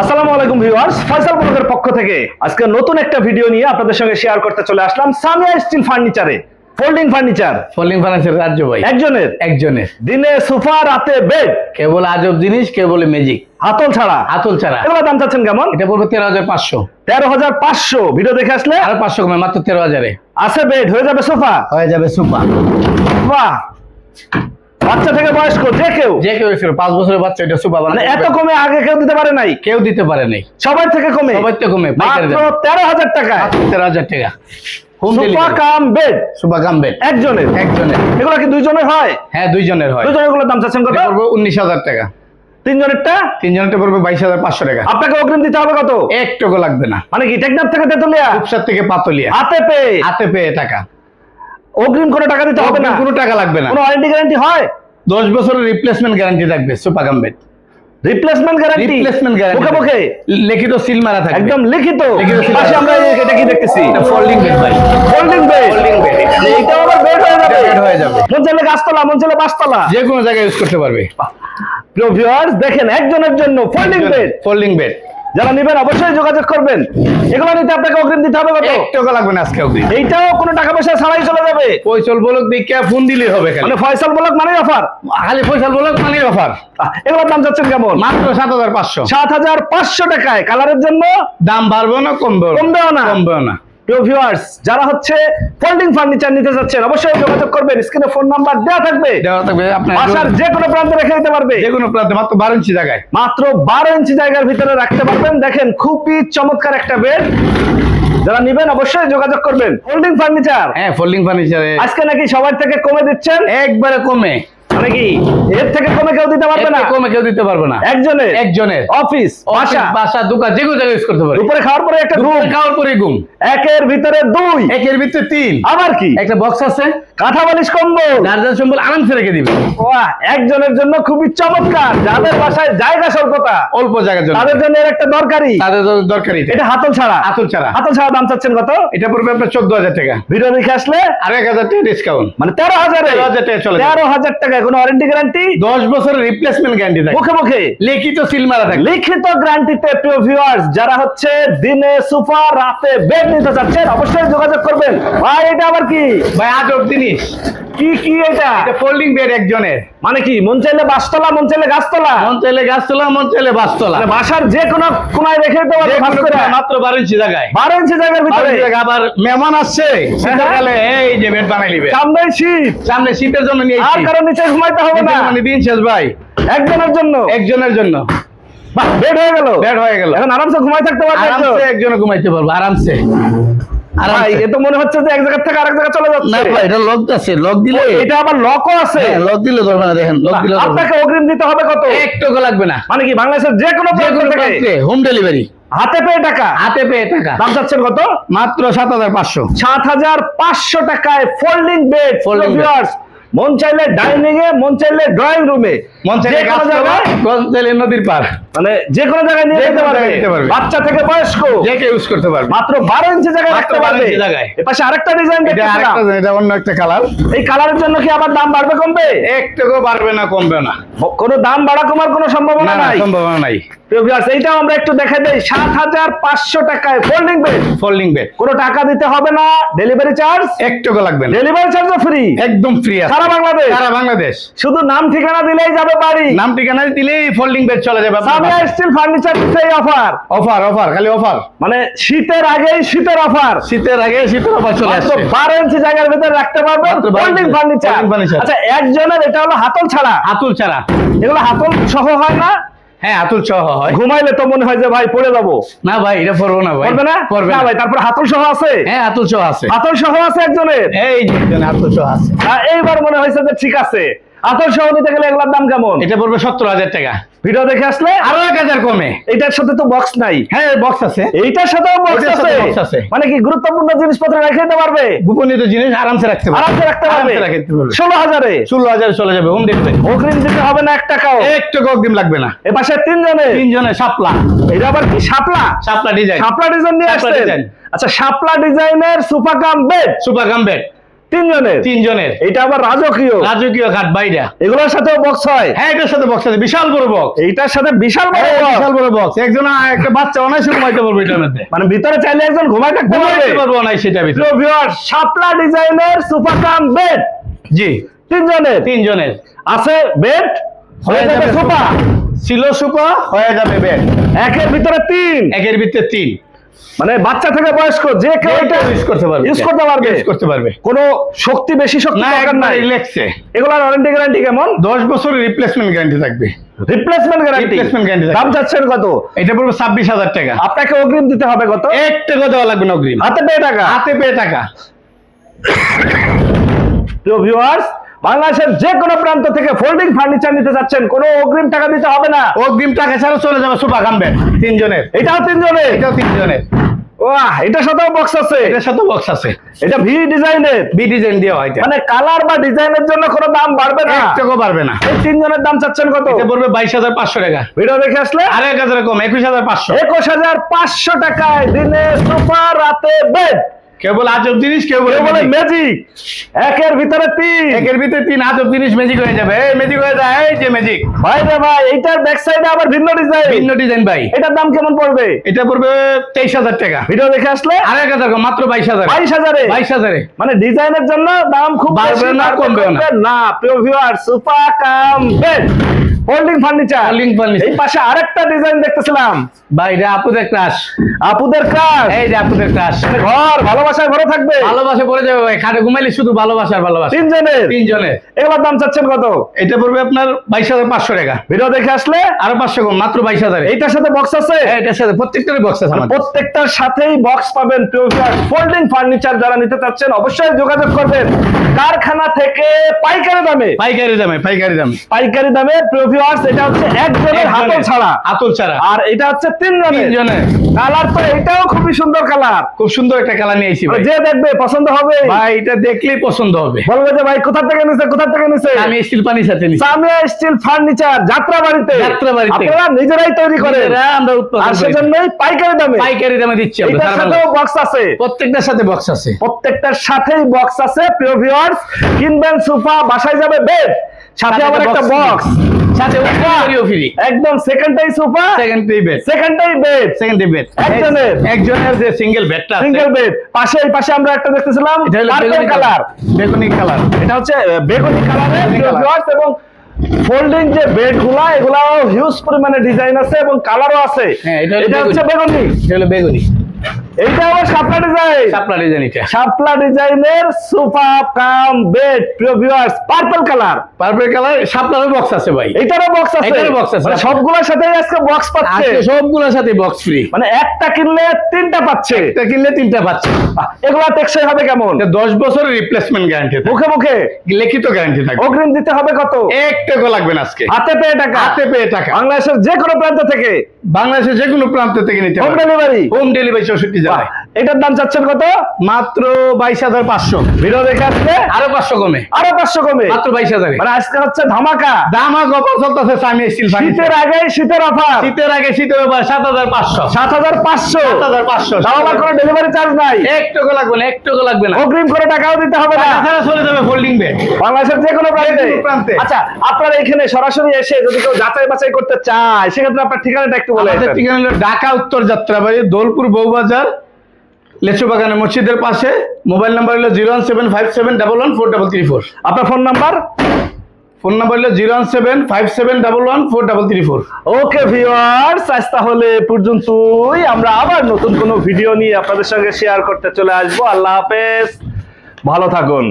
আসসালামু আলাইকুম ভিউয়ার্স ফয়সাল ব্লগের পক্ষ থেকে আজকে নতুন একটা ভিডিও নিয়ে আপনাদের সঙ্গে শেয়ার করতে চলে আসলাম সামিয়া স্টিল ফার্নিচারে ফোল্ডিং ফার্নিচার। ফলিং ফার্নিচার রাজ্য ভাই। একজনের? একজনের। দিনে সোফা রাতে বেড কেবল আজব জিনিস কেবল ম্যাজিক হাতল ছাড়া। আতল ছাড়া। এগুলো দাম চাচ্ছেন কেমন? এটা পড়বে তেরো হাজার পাঁচশো। তেরো হাজার পাঁচশো। ভিডিও দেখে আসলে? আরও পাঁচশো কমে মাত্র তেরো হাজারে। আছে বেড হয়ে যাবে সোফা। হয়ে যাবে সুপার বাহ! বাচ্চা থেকে বয়স্ক যে কেউ। যে কেউ এসে পাঁচ বছরের বাচ্চা এটা সুপার মানে এত কমে আগে কেউ দিতে পারে নাই? কেউ দিতে পারে নাই। সবার থেকে কমে? সবার থেকে কমে। তেরো হাজার টাকায়। তেরো হাজার টাকা। একজনের। একজনের। এগুলো কি দুইজনের হয়? হ্যাঁ দুইজনের হয়। দুজনের দাম চাচ্ছেন কত? উনিশ হাজার টাকা। তিনজনেরটা? তিনজনেরটা পড়বে বাইশ হাজার পাঁচশো টাকা। আপনাকে অগ্রিম দিতে হবে কত? এক টাকা লাগবে না। মানে কি টেকনাফ থেকে তেতুলিয়া? থেকে পাতলিয়া। হাতে পেয়ে হাতে পেয়ে টাকা। অগ্রিম কোনো টাকা দিতে হবে না। কোনো টাকা লাগবে না। কোনো ওয়ারেন্টি গ্যারান্টি হয়? দশ বছরের রিপ্লেসমেন্ট গ্যারান্টি থাকবে রিপ্লেসমেন্ট গ্যারান্টি রিপ্লেসমেন্ট গ্যারান্টি মুখে মুখে? লিখিত সিল মারা একদম লিখিত। পাশে আমরা এটা কি দেখতেছি? এটা ফোল্ডিং বেড ভাই। Folding bed Folding bed। এইটা আবার বেড হয়ে যাবে। Bed হয়ে যাবে। গাছতলা মন চাইলে বাসতলা যে কোনো জায়গায় ইউজ করতে পারবে। প্রিয় ভিউয়ার্স দেখেন একজনের জন্য ফোল্ডিং বেড ফোল্ডিং বেড যারা নেবেন অবশ্যই যোগাযোগ করবেন। এগুলো নিতে আপনাকে অগ্রিম দিতে হবে কত? টাকা লাগবে না আজকে অগ্রিম। এইটাও কোনো টাকা পয়সা ছাড়াই চলে যাবে। ফয়সল বলক দিকে ফোন দিলে হবে মানে ফয়সল বলক মানে অফার। খালি ফয়সল বলক মানে অফার। এগুলোর দাম যাচ্ছেন কেমন? মাত্র সাত হাজার পাঁচশো। সাত হাজার পাঁচশো টাকায়। কালারের জন্য দাম বাড়বে না কমবে কমবেও না। কমবেও না। প্রিয় ভিউয়ার্স যারা হচ্ছে ফোল্ডিং ফার্নিচার নিতে যাচ্ছেন অবশ্যই যোগাযোগ করবেন। স্ক্রিনে ফোন নাম্বার দেওয়া থাকবে। দেওয়া থাকবে বাসার যে কোনো প্রান্তে রেখে দিতে পারবে। যে কোনো প্রান্তে মাত্র বারো ইঞ্চি জায়গায়। মাত্র বারো ইঞ্চি জায়গার ভিতরে রাখতে পারবেন। দেখেন খুবই চমৎকার একটা বেড যারা নিবেন অবশ্যই যোগাযোগ করবেন। ফোল্ডিং ফার্নিচার হ্যাঁ ফোল্ডিং ফার্নিচারে আজকে নাকি সবার থেকে কমে দিচ্ছেন? একবারে কমে। মানে কি এর থেকে কমে কেউ দিতে পারবে না? কমে কেউ দিতে পারবে না। একজনের? একজনের। অফিস বাসা বাসা? বাসা দোকান যে কোনো জায়গায় ইউজ করতে পারবে দুপুরে খাওয়ার পরে একটা ঘুম। খাওয়ার পরে ঘুম। একের ভিতরে দুই। একের ভিতরে তিন। আবার কি? একটা বক্স আছে। কাঁথা বালিশ কম্বল। গার্জার সম্বল আরামসে রেখে দিবে। বাহ, একজনের জন্য খুবই চমৎকার। যাদের বাসায় জায়গা স্বল্পতা অল্প জায়গার জন্য। তাদের জন্য এর একটা দরকারি। তাদের দরকারি এটা। হাতল ছাড়া। আতুল ছাড়া। হাতল ছাড়া দাম চাচ্ছেন কত? এটা পড়বে আপনার চোদ্দ হাজার টাকা। ভিডিও দেখে আসলে আর এক হাজার টাকা ডিসকাউন্ট মানে তেরো হাজার। 13,000 টাকা চলে। তেরো হাজার টাকা কোনো ওয়ারেন্টি গ্যারান্টি দশ বছরের রিপ্লেসমেন্ট গ্যারান্টি থাকে। মুখে মুখে। লিখিত সিল মারা থাকে। লিখিত গ্যারান্টিতে প্রিয় ভিউয়ার্স যারা হচ্ছে দিনে সুপার রাতে বেড নিতে চাচ্ছেন অবশ্যই যোগাযোগ করবেন। ভাই এটা আবার কি? ভাই আজব জিনিস কি কি এটা? এটা ফোল্ডিং বেড একজনের। মানে কি মন চাইলে বাসতলা মন চাইলে গাছতলা? মন চাইলে গাছতলা মন চাইলে বাসতলা। মানে বাসার যে কোনো কোনায় রেখে দিতে পারবে যে ভাঁজ কোনো করে। কোণায় মাত্র বারো ইঞ্চি জায়গায়। বারো ইঞ্চি জায়গার ভিতরে। আবার মেহমান আসছে। শীতকালে এই যে বেড বানাই নিবে। সামনে শীত। সামনে শীতের জন্য নিয়ে আর কারও নিচে ঘুমাইতে হবে না। মানে দিন শেষ ভাই। একজনের জন্য। একজনের জন্য। বাহ বেড হয়ে গেল। বেড হয়ে গেল। এখন আরামসে ঘুমাই থাকতে পারবে। আরামসে একজনে ঘুমাইতে পারব আরামসে। ভাই এ তো মনে হচ্ছে যে এক জায়গা থেকে আরেক জায়গা চলে না ভাই এটা লক আছে লক দিলে এটা আবার লকও আছে। হ্যাঁ লক দিলে ধরবে না দেখেন লক দিলে আপনাকে অগ্রিম দিতে হবে কত? এক টাকা লাগবে না। মানে কি বাংলাদেশের যে কোনো যে প্রান্ত কোনো থেকে? প্রান্তে হোম ডেলিভারি হাতে পেয়ে টাকা? হাতে পেয়ে টাকা। দাম চাচ্ছেন কত? মাত্র সাত হাজার পাঁচশো। সাত হাজার পাঁচশো টাকায় ফোল্ডিং বেড bed। মন চাইলে ডাইনিং এ মন চাইলে ড্রয়িং রুমে মন মন চাইলে নদীর পার মানে যে কোনো জায়গায় নিয়ে যেতে পারবে। বাচ্চা থেকে বয়স্ক। যে কেউ ইউজ করতে পারবে। মাত্র বারো ইঞ্চি জায়গায় রাখতে পারবে। জায়গায়। এপাশে আরেকটা ডিজাইন আরেকটা এটা অন্য একটা কালার এই কালারের জন্য কি আবার দাম বাড়বে কমবে? এক টাকাও বাড়বে না কমবে না। কোনো দাম বাড়া কমার কোনো সম্ভাবনা নাই। সম্ভাবনা নাই। এইটাও আমরা একটু দেখে দেই। সাত হাজার পাঁচশো টাকায় ফোল্ডিং বেড ফোল্ডিং বেড কোনো টাকা দিতে হবে না। ডেলিভারি চার্জ লাগবে না। ডেলিভারি চার্জও ফ্রি একদম ফ্রি সারা বাংলাদেশ? সারা বাংলাদেশ। শুধু নাম ঠিকানা দিলেই যাবে বাড়ি। নাম ঠিকানা দিলেই ফোল্ডিং বেড চলে যাবে। স্টিল ফার্নিচার সেই অফার অফার অফার খালি অফার মানে শীতের আগেই শীতের অফার শীতের আগে শীতের অফার চলে আসছে। বারো ইঞ্চি জায়গার ভিতরে রাখতে 12 ফোল্ডিং ফার্নিচার আচ্ছা একজনের এটা হলো হাতল ছাড়া। আতুল ছাড়া। এগুলো হাতল সহ হয় না? হ্যাঁ আতুল সহ হয়। ঘুমাইলে তো মনে হয় যে ভাই পড়ে যাব। না ভাই এটা পড়ব না ভাই। পড়বে না? পড়বে না ভাই তারপর হাতল সহ আছে? হ্যাঁ আতুল সহ আছে। হাতল সহ আছে একজনের? এই এখানে আতুল সহ আছে। এইবার মনে হয়েছে যে ঠিক আছে। হাতল সহ নিতে গেলে এগুলোর দাম কেমন? এটা পড়বে সত্তর হাজার টাকা। ভিডিও দেখে আসলে? আরও এক হাজার কমে। এটার সাথে তো বক্স নাই। হ্যাঁ বক্স আছে। এইটার সাথেও বক্স সাথে আছে? মানে কি গুরুত্বপূর্ণ জিনিসপত্র রেখে দিতে পারবে? গোপনীয় জিনিস আরামসে রাখতে পারবে। আরামসে রাখতে পারবে? ষোলো হাজারে? ষোলো হাজার চলে যাবে হোম ডেলিভারি অগ্রিম দিতে হবে না এক টাকাও এক টাকা অগ্রিম লাগবে না। এ পাশে তিনজনে? তিনজনের সাপলা এটা আবার কি শাপলা? সাপলা ডিজাইন শাপলা ডিজাইন নিয়ে design। আচ্ছা শাপলা ডিজাইনের sofa cum bed super cum bed তিনজনের? তিনজনের। এটা আবার রাজকীয়। রাজকীয় খাট বাইরা। এগুলোর সাথেও বক্স হয়। হ্যাঁ এটার সাথে বক্স আছে। বিশাল বড় বক্স এইটার সাথে বিশাল বড় বিশাল বড় বক্স একজন একটা বাচ্চা অনায়াসে ঘুমাইতে পারবে এটার মধ্যে। মানে ভিতরে চাইলে একজন ঘুমাই থাকতে পারবে পারব না সেটা ভিতরে। ভিউয়ার শাপলা ডিজাইনের সুপার কাম বেড জি। তিনজনের। তিনজনের। আছে বেড হয়ে যাবে সোফা ছিল সুপা হয়ে যাবে বেড একের ভিতরে তিন। একের ভিতরে তিন। মানে বাচ্চা থেকে বয়স্ক যে কেউ এটা ইউজ করতে পারবে। ইউজ করতে পারবে। ইউজ করতে পারবে। কোনো শক্তি বেশি শক্তি দরকার নাই। এগুলার ওয়ারেন্টি গ্যারান্টি কেমন? দশ বছরের রিপ্লেসমেন্ট গ্যারান্টি থাকবে। রিপ্লেসমেন্ট গ্যারান্টি guarantee থাকবে। দাম কত? এটা পড়বে ছাব্বিশ হাজার টাকা। আপনাকে অগ্রিম দিতে হবে কত? এক টাকা দেওয়া লাগবে না অগ্রিম। হাতে পেয়ে টাকা? হাতে পেয়ে টাকা। প্রিয় ভিউয়ার্স বাংলাদেশের যে কোনো প্রান্ত থেকে ফোল্ডিং ফার্নিচার নিতে যাচ্ছেন কোনো অগ্রিম টাকা দিতে হবে না। অগ্রিম টাকা ছাড়া চলে যাবে সুপা খামবেন তিনজনের। এটাও তিনজনের? এটাও তিনজনের। ওয়াহ এটার সাথেও বক্স আছে। এটার সাথে বক্স আছে। এটা ভি ডিজাইনের বি ডিজাইন দেওয়া হয় এটা। মানে কালার বা ডিজাইনের জন্য কোনো দাম বাড়বে না? পারবে না। এই তিনজনের দাম চাচ্ছেন কত? এটা পড়বে বাইশ হাজার পাঁচশো টাকা। ভিডিও দেখে আসলে? আর এক হাজার কম একুশ হাজার পাঁচশো। একুশ হাজার পাঁচশো টাকায় দিনে সোফা রাতে বেড কেবল আজব জিনিস কেউ বলে বলে ম্যাজিক একের ভিতরে তিন। একের ভিতরে তিন আজব জিনিস ম্যাজিক হয়ে যাবে। এই ম্যাজিক হয়ে যায় এই যে ম্যাজিক ভাই রে ভাই এইটার ব্যাক সাইডে আবার ভিন্ন ডিজাইন ভিন্ন ডিজাইন ভাই। এটার দাম কেমন পড়বে? এটা পড়বে তেইশ হাজার টাকা। ভিডিও দেখে আসলে? আর এক হাজার মাত্র বাইশ হাজার। বাইশ হাজারে? বাইশ হাজারে। মানে ডিজাইনের জন্য দাম খুব বাড়বে না, কমবেও না। না। প্রিয় viewer sofa cum folding furniture Folding furniture। এই পাশে আরেকটা ডিজাইন দেখতেছিলাম। ভাই আপুদের ক্রাশ আপুদের কাজ এই যে আপুদের ক্রাশ ঘর ভালোবাসায় ভরে থাকবে। ভালোবাসা যাবে ভাই খাটে ঘুমাইলে শুধু ভালোবাসার ভালোবাসা। তিনজনের। তিনজনের। এগুলোর দাম চাচ্ছেন কত? এটা পড়বে আপনার বাইশ হাজার পাঁচশো টাকা। ভিডিও দেখে আসলে? আরও পাঁচশো কম মাত্র বাইশ হাজার। এইটার সাথে বক্স আছে? এটার সাথে প্রত্যেকটারই বক্স আছে প্রত্যেকটার সাথেই বক্স পাবেন ফোল্ডিং ফার্নিচার যারা নিতে চাচ্ছেন অবশ্যই যোগাযোগ করবেন। কারখানা থেকে পাইকারি দামে। পাইকারি দামে পাইকারি দামে। পাইকারি দামে প্রিভিউয়ার্স এটা হচ্ছে একজনের হাতল ছাড়া। হাতল ছাড়া। আর এটা হচ্ছে তিনজনের তিনজনের। কালার তো এটাও খুবই সুন্দর কালার খুব সুন্দর একটা কালার নিয়ে ভাই। যে দেখবে পছন্দ হবে। ভাই এটা দেখলেই পছন্দ হবে। বলবে যে ভাই কোথা থেকে নিছে কোথা থেকে নিছে আমি স্টিল পানির সাথে নিছি। সামিয়া স্টিল ফার্নিচার যাত্রাবাড়িতে। যাত্রাবাড়িতে। আপনারা নিজেরাই তৈরি করেন। আমরা উৎপাদন আর সেজন্যই পাইকারি দামে। পাইকারি দামে দিচ্ছি আমরা এটার সাথেও বক্স আছে। প্রত্যেকটার সাথে বক্স আছে। প্রত্যেকটার সাথেই বক্স আছে প্রিয় ভিউয়ার্স কিনবেন সোফা বাসায় যাবে বেড সাথে আবার একটা বক্স সাথে উপকারীও ফ্রি। একদম সেকেন্ডটাই সোফা বেড সেকেন্ডটাই বেড সেকেন্ড বেড একজনের। একজনের যে সিঙ্গেল বেডটা আছে। সিঙ্গেল বেড পাশে এই পাশে আমরা একটা দেখতেছিলাম পার্পল কালার বেগুনি কালার এটা হচ্ছে বেগুনি কালারের ভিউয়ার্স এবং ফোল্ডিং যে বেডগুলা এগুলাও হিউজ পরিমাণে ডিজাইন আছে এবং কালারও আছে। হ্যাঁ, এটা এটা হচ্ছে বেগুনি। এটা হলো বেগুনি। এইটা আমার শাপলা ডিজাইন শাপলা ডিজাইন এটা। শাপলা ডিজাইনের সোফা কাম বেড প্রিয় viewers purple colour purple colour শাপলারও box আছে ভাই। এটারও বক্স আছে। এটারও বক্স আছে। মানে সবগুলোর সাথে আজকে বক্স পাচ্ছে। আজকে সবগুলোর সাথে বক্স ফ্রি মানে একটা কিনলে তিনটা পাচ্ছে। একটা কিনলে তিনটা পাচ্ছে। এগুলো টেকসই হবে কেমন? 10 বছরের রিপ্লেসমেন্ট গ্যারান্টি মুখে মুখে? লিখিত গ্যারান্টি থাকবে। অগ্রিম দিতে হবে কত? এক টাকা লাগবে না আজকে। হাতে পেয়ে টাকা। হাতে পেয়ে টাকা। বাংলাদেশের যে কোনো প্রান্ত থেকে। বাংলাদেশের যে কোনো প্রান্ত থেকে নিতে হবে home delivery home delivery 64 Bye. এটার দাম চাচ্ছেন কত? মাত্র বাইশ হাজার পাঁচশো। ভিডিও দেখে আসলে আরও পাঁচশো কমে। আরও পাঁচশো কমে। মাত্র বাইশ হাজারে। মানে আজকে হচ্ছে ধামাকা। দামা কপর চলতেছে সামি স্টিল শীতের আগে শীতের অফার। শীতের আগে শীতের ব্যাপার সাত হাজার পাঁচশো। সাত হাজার পাঁচশো। সাত হাজার পাঁচশো। আবার কোনো ডেলিভারি চার্জ নাই। এক টাকা লাগবে না এক টাকা লাগবে না। অগ্রিম করে টাকাও দিতে হবে না। তাছাড়া চলে যাবে ফোল্ডিং বেড বাংলাদেশের যে কোনো প্রান্তে। আচ্ছা আপনারা এখানে সরাসরি এসে যদি কেউ যাচাই বাছাই করতে চায় সেক্ষেত্রে আপনার ঠিকানাটা একটু বলে ঠিকানা হলো ঢাকা উত্তর যাত্রাবাড়ি দোলপুর বউবাজার লেচু বাগানের মসজিদের পাশে মোবাইল নাম্বার হলো zero one seven five seven double one four double three four. আপনার ফোন নাম্বার? ফোন নাম্বার হলো zero one seven five seven double one four double three four. Okay viewers আজ তাহলে পর্যন্তই। আমরা আবার নতুন কোনো ভিডিও নিয়ে আপনাদের সঙ্গে শেয়ার করতে চলে আসব। আল্লাহ হাফেজ। ভালো থাকুন।